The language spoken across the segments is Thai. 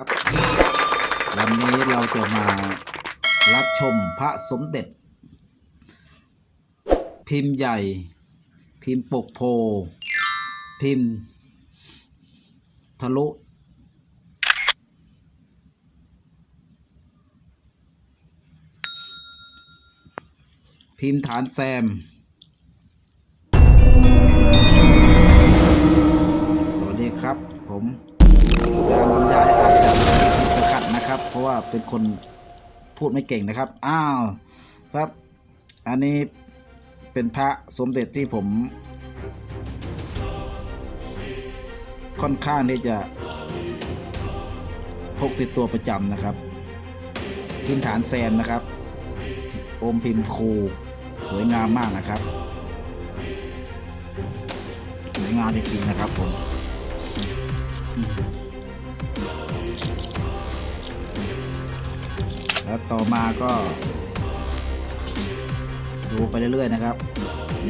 ครับวันนี้เราจะมารับชมพระสมเด็จ พิมพ์ใหญ่ พิมพ์ปกโพ พิมพ์ ทะลุ พิมพ์ฐานแซม สวัสดีครับผม การบรรยายอาจจะมีติดขัดนะครับ เพราะว่าเป็นคนพูดไม่เก่งนะครับ อ้าวครับ อันนี้เป็นพระสมเด็จที่ผม ค่อนข้างที่จะพกติดตัวประจำนะครับ พิมพ์ฐานแซมนะครับ อมพิมพ์ครูสวยงามมากนะครับสวยงามจริงๆนะครับผม แล้วต่อมาก็ ดูไปเรื่อยๆนะครับ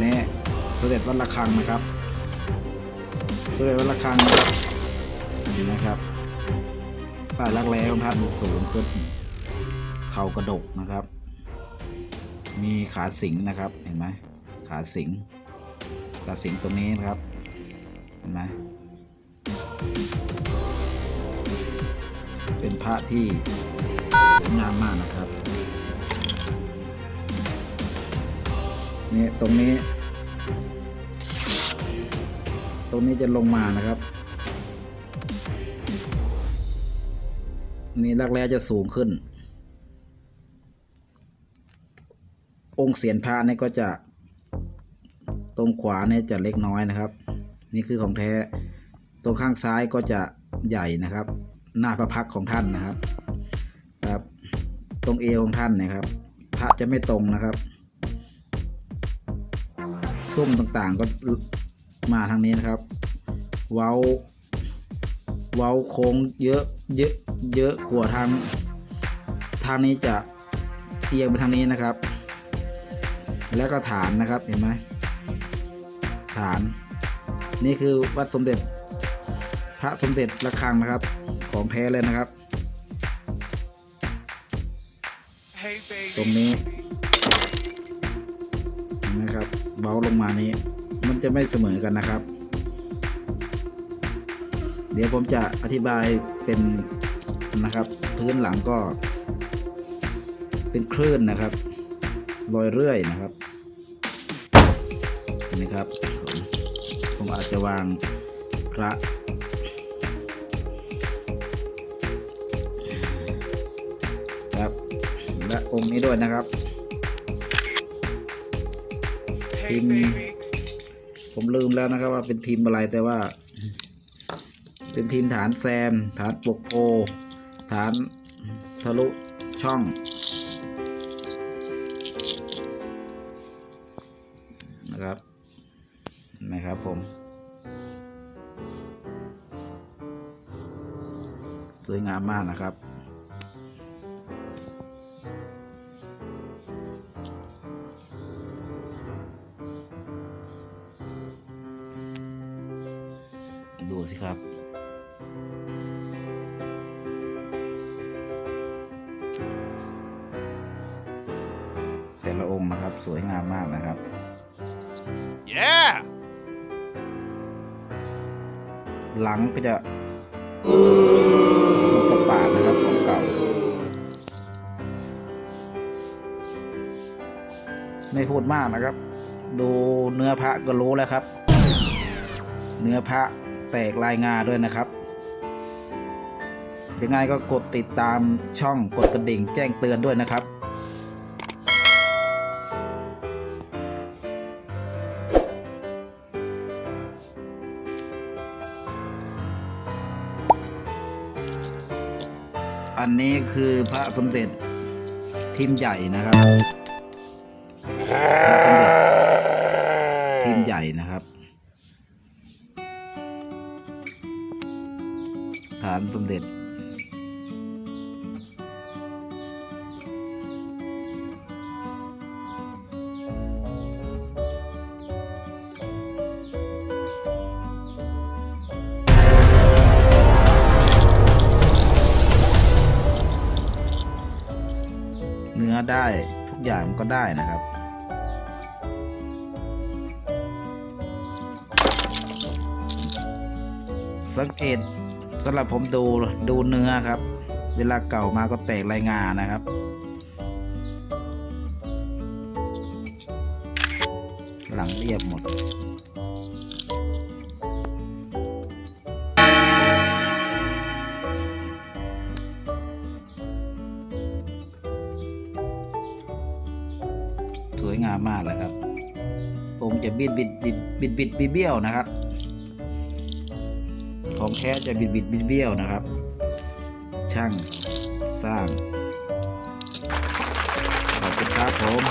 นี่เสด็จวัดระฆังนะครับเสด็จวัดระฆังนะครับเห็นไหมครับใต้รักแร้ของท่านสูงขึ้น เข่ากระดกนะครับ มีขาสิงนะครับเห็นไหมขาสิงขาสิงตรงนี้นะครับเห็นไหม ระที่สวยงามมากนะครับเนี่ยตรงนี้ ตรงนี้จะลงมานะครับ นี่รักแร้จะสูงขึ้น องค์เสียนพระนี่ก็จะ ตรงขวาเนี่ยจะเล็กน้อยนะครับ นี่คือของแท้ ตรงข้างซ้ายก็จะใหญ่นะครับ หน้าพระพักของท่านนะครับครับ ตรงเอวของท่านนะครับ พระจะไม่ตรงนะครับซุ้มต่างๆก็มาทางนี้นะครับ เว้า เว้าโค้งเยอะเยอะเยอะกว่าทางทางนี้จะเอียงไปทางนี้นะครับ แล้วก็ฐานนะครับเห็นไหมฐาน นี่คือวัดสมเด็จ พระสมเด็จระฆังนะครับของแท้เลยนะครับ ตรงนี้นะครับเบาลงมานี้ มันจะไม่เสมอกันนะครับ เดี๋ยวผมจะอธิบายเป็นนะครับ พื้นหลังก็ เป็นคลื่นนะครับรอยเรื่อยนะครับนี่ครับผมผมอาจจะวางพระ และองค์นี้ด้วยนะครับพิมพ์ผมลืมแล้วนะครับว่าเป็นพิมพ์อะไรแต่ว่า เป็นพิมพ์ฐานแซม ฐานปกโพ ฐานทะลุช่องนะครับเห็นะครับผม สวยงามมากนะครับ ดูสิครับ แต่ละองค์นะครับสวยงามมากนะครับ Yeah! หลังก็จะตะปาดนะครับของเก่า ไม่พูดมากนะครับ ดูเนื้อพระก็รู้แล้วครับ เนื้อพระ แตกลายงาด้วยนะครับยังไงก็กดติดตามช่องกดกระดิ่งแจ้งเตือนด้วยนะครับ อันนี้คือพระสมเด็จทีมใหญ่นะครับ พระสมเด็จ ได้ทุกอย่างมันก็ได้นะครับ สังเกตสำหรับผมดูดูเนื้อครับ เวลาเก่ามาก็แตกรายงานนะครับหลังเรียบหมด งามมากเลยครับองค์จะบิดบิดบิดบิดบิดบิดเบี้ยวนะครับ ของแท้จะบิดบิดบิดเบี้ยวนะครับ ช่างสร้างขอบคุณครับผม